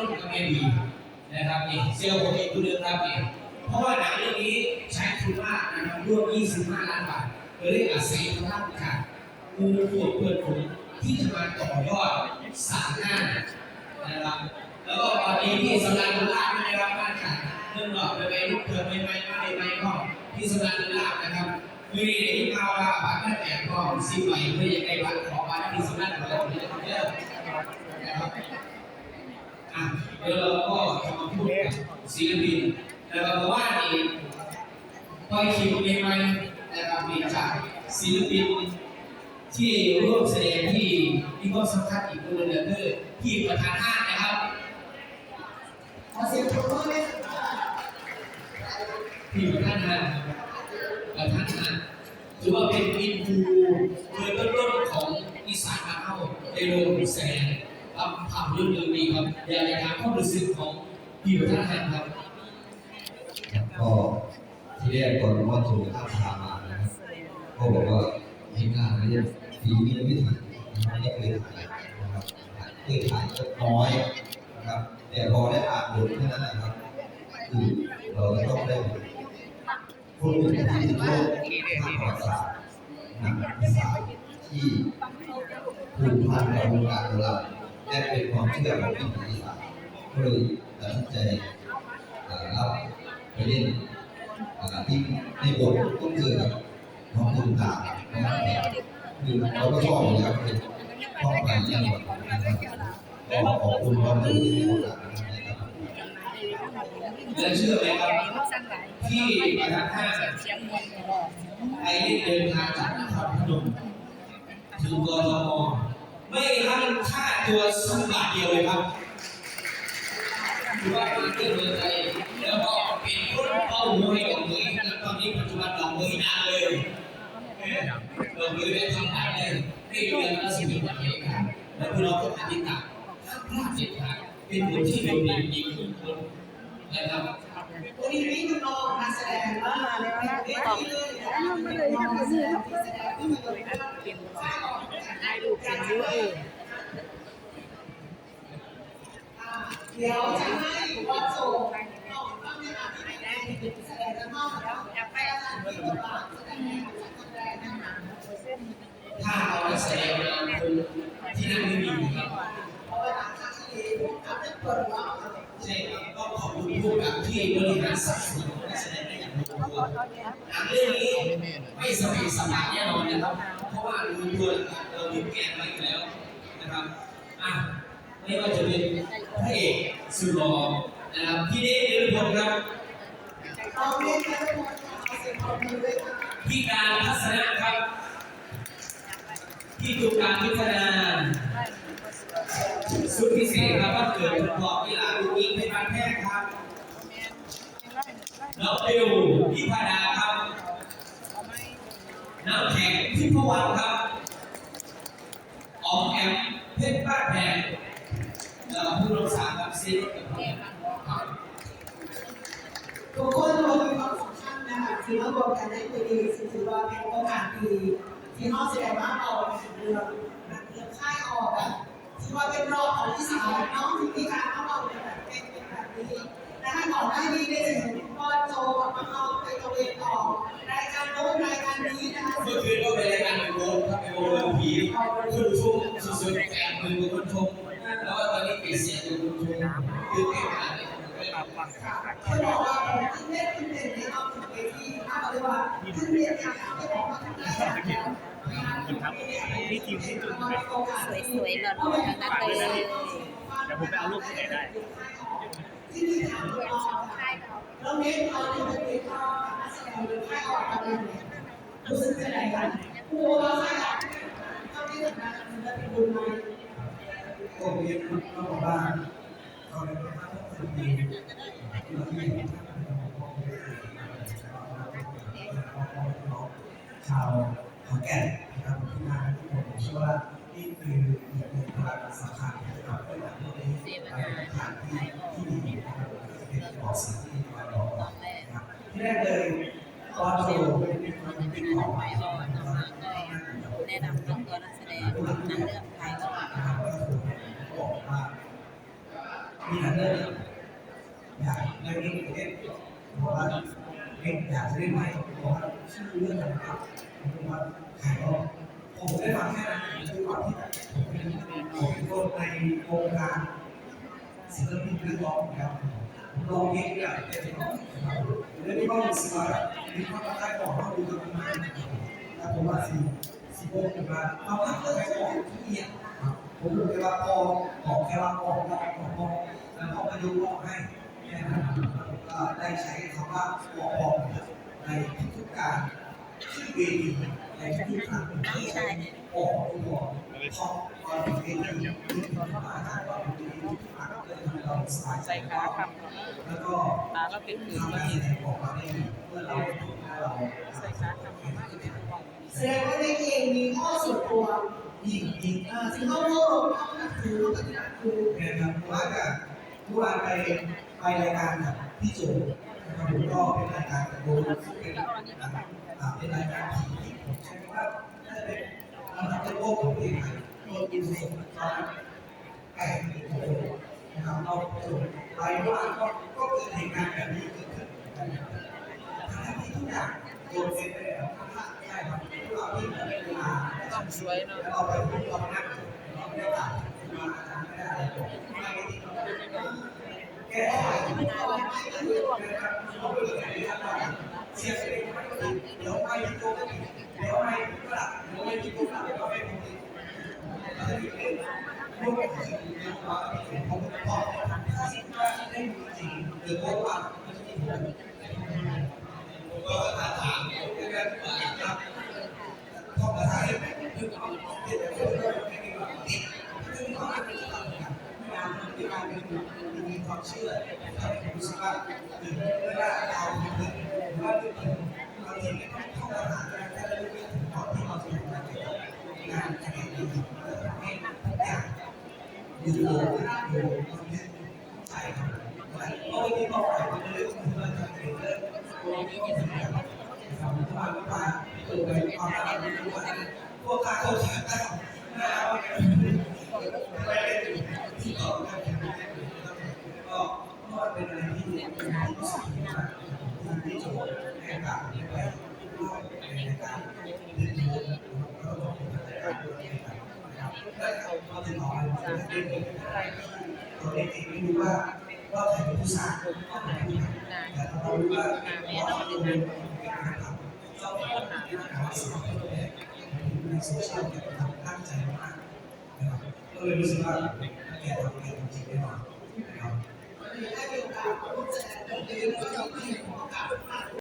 ร่วมกับเอบีนะครับนี่เซลล์ผมเองคุณเดิมครับนี่เพราะว่าหนังเรื่องนี้ใช้ทุนมากนะครับร่วม 25 ล้านบาทเลยอาศัยพลังค่ะมูขวดเพื่อนผมที่จะมาต่อยอดสามงานนะครับแล้วก็ตอนนี้ที่สำนักลาบไม่ได้รับการจัดเรื่องหลอกไปไปลูกเถื่อนไปไปมาในไปก็ที่สำนักลาบนะครับมีที่ข่าว่าบัตรนั่นแอบก็สิบใบเพื่อจะได้บัตรของบัตรที่สำนักลาบเนี่ยเยอะนะครับ อะเดี๋ยวเราก็จะมาพูดศิลปินนะครับเพราะว่านี่ปล่อยคลิปเองไหมนะครับมีจากศิลปินที่ร่วมแสดงที่มีความสำคัญอีกคนหนึ่งก็คือพี่ประธานห้างนะครับขอเสียงปรบมือเลยค่ะพี่ประธานห้างประธานห้างถือว่าเป็นอินฟูเบอร์ต้นๆของอีสานบ้านเฮาในโรงแสดง ทำภาพยนตร์เรื่องนี้ครับอยากจะถามความรู้สึกของพี่ประธานห้างครับก็ที่แรกตอนว่าโจข้าทางมานะครับก็บอกว่าให้กล้าเรียนฝีมือวิถีนะครับไม่เคยถ่ายนะครับเคยถ่ายก็น้อยนะครับแต่พอได้อ่านบทแค่นั้นนะครับคือเราต้องได้คนอื่นที่โลกทางประวัติศาสตร์นังประวัติศาที่ผูกพันกับวงการของเรา และเป็นความเชื่อของวิถีอีสานก็เลยตัดสินใจรับไปเล่นที่ในบทก็เจอกับน้องตุนตาคือเราก็ชอบอยู่แล้วเป็นชอบการเล่นบทนะครับก็ขอบคุณความรู้ที่ให้โอกาสนะครับและเชื่อไหมครับที่ประธานห้างไอ้เดินทางจากนครพนมถึงกรทม ไม่รับค่าตัวสักบาทเดียวเลยครับถือว่าเป็นเรื่องเมืองไทยแล้วก็เป็นคนเป้าหัวให้ดอกมือแล้วตอนนี้ปัจจุบันดอกมือดังเลยเออดอกมือได้ทำได้เลยไม่เรียนแล้วสิ่งที่มันเองครับแล้วพวกเราก็ปฏิบัติห้ามพลาดเด็ดขาดเป็นคนที่โดดเด่นยิ่งขึ้นคนนะครับวันนี้มีน้องๆนักแสดงมาแล้วนะเวทีเลยนะคะน้องๆนักแสดงที่แสดงที่มีตัวตนค่ายออ กได้ดูกันด้วยอ่าเดี๋ยวจะให้วัดโจน้องต้องในฐานะแสดงเป็นแสดงด้านนอกแล้วอยากไปอาจารย์ที่บทบาทแสดงนฐานะแสดงนะคะถ้าเราได้แสดงมาคนที่นั่นไม่มีครับเพราะว่าหลังจากที่พวกเขาได้เปิดว่าใช่ครับก็ขอบคุณผู้กกับที่บริหารสัดส่วนของนักแสดงได้อย่างลงตัวหนังเรื่องนี้ไม่สเปซสปาแน่นอนนะครับ เพราะว่าดูตัวนะครับเราดูแกนไว้อยู่แล้วนะครับอะไม่ว่าจะเป็นพระเอกสุดหล่อนะครับพี่เดชเดชพลครับเราเรียนกันทุกคนเอาเสียงปรบพี่การทัศนะครับพี่ตุการพิจารณาสุดพิเศษครับว่าเกิดประกอบกีฬาลูกยิงเป็นการแพทย์ครับน้องบิวพี่พาดา น้ำแข็งพี่พวันครับออมแอมเพชรบ้านแพงแล้วก็ผู้รักษาครับซีรถกับพี่ครับทุกคนเรามีความสำคัญนะคะที่เราบอกกันได้ดีถือว่าเป็นโอกาสดีที่เขาแสดงว่าเราเรื่องนักเรื่องค่ายออกแบบที่ว่าเป็นรอบของที่สามน้องที่มีการเข้ามาเป็นแบบเป็นแบบนี้นะคะก่อนหน้านี้ได้เห็นพ่อ เขาบอกว่าท่านเล่นท่านเล่นในอาถึงเวทีถ้าเขาเรียกว่าท่านเรียนอย่างเขาบอกว่าท่านเล่ย่างนี้มีทีมที่จุดสวยๆหล่อๆทั้งนั้นเลยเดี๋ยวผมไปเอารูปที่ไหนได้ที่นี่ถามเราเราเน้นเอาที่เป็นเด็กเรานักแสดงหรือค่ายออกกันเนี่ยรู้สึกจะไหนกันครูเราค่ายออกเท่าที่ทำงานมันจะเป็นบุญไหมก็เรียนก็บอกว่าเขาเป็นพระพุทธดีเราที่ ชาวขอนแก่นนะครับที่มาที่ผมเชื่อว่านี่คือหนึ่งพลังสำคัญนะครับเป็นแบบนี้เป็นทางที่ที่ดีนะครับเป็นบอกสิ่งที่มาบอกนะครับที่แรกเลยตอนโชว์เป็นความเป็นของไว้รอน้องๆเลยแนะนำตัวนักแสดงนังเรื่องไทยก็บอกว่ามีหนังเรื่องนี้อยาก เรื่เล่นบอกว่าเล่นอยากจะเล่นไหมบอกว่าชื่อเรื่องอะไรครับผมว่าขายออกผมได้ฟังแค่นั้นด้วยความที่ผมเป็นผมเป็นคนในวงการศิลปินนักร้องนะครับผมร้องเพลงเนี่ยเป็นร้องแล้วนี่ก็รู้สึกว่ามีความตั้งใจบอกว่าดูกันมาแล้วผมว่าสิสิบโกงมาเอาพักเรื่องอะไรบอกที่เนี่ยผมรู้แค่ว่าพอบอกแค่ว่าออกออกออกออแล้วเขามาดูออกให้แค่นั้นก็ ได้ใช้คำว่าออกอในทุกๆการที่เวทีในทุกๆครั้งที่ออกออกพอตอนเวทีที่มาตอนเวทีที่ผ่านก็จะทำให้เราสบายใจใส่ขาคแล้วก็ทำงานมีแสดงออกมาได้ดีเมื่อเราเราใส่ขาคำมากเลยเป็นกล่องแสดงว่าในเองมีข้อส่วนตัวยิ่งยิ่งอ่อที่เขาเข้ารบเข้านับถือปฏิบัติคือนะครับว่าจะเมื่อวาไปไปรายการกับ พี่โจนะครับผมก็เป็นรายการกับโบซึ่งเป็นเป็นรายการผีที่ผมใช้ว่าน่าจะเป็นระดับโลกของประเทศไทยที่ยินสมตอนไก่โอ้โหนะครับเราส่งไปเมื่าก็ก็เกิดเหตุการณ์แบบนี้เกิดขึ้นทั้งที่ทุกอย่างโดนเซ็นไปแล้วใช่ครับทุกเราที่เป็นเวลาต้องสวยเนาะเราไปพูดเรานั่งเรา การเข้าใจกันนะครับไปเป็นที่ต่อก็ก็เป็นอะไรที่เป็นที่รู้สึกมากที่จทย์ให้กับไปร่วมในการเรียนรู้แล้วก็ต้องเป็นการ เราติดต่อกันเรื่องนี้เราเองไม่รู้ว่าว่าใครเป็นผู้สร้างก็เป็นผู้ทำแต่เรารู้ว่าเราเป็นการทำเราเป็นคนหาการสอนในโซเชียลเนี่ยทำตั้งใจมากนะครับก็เลยรู้สึกว่าแกทำเก่งจริงแน่นอนนะครับได้มีโอกาสร่วมแสดงดนตรีแล้วก็มี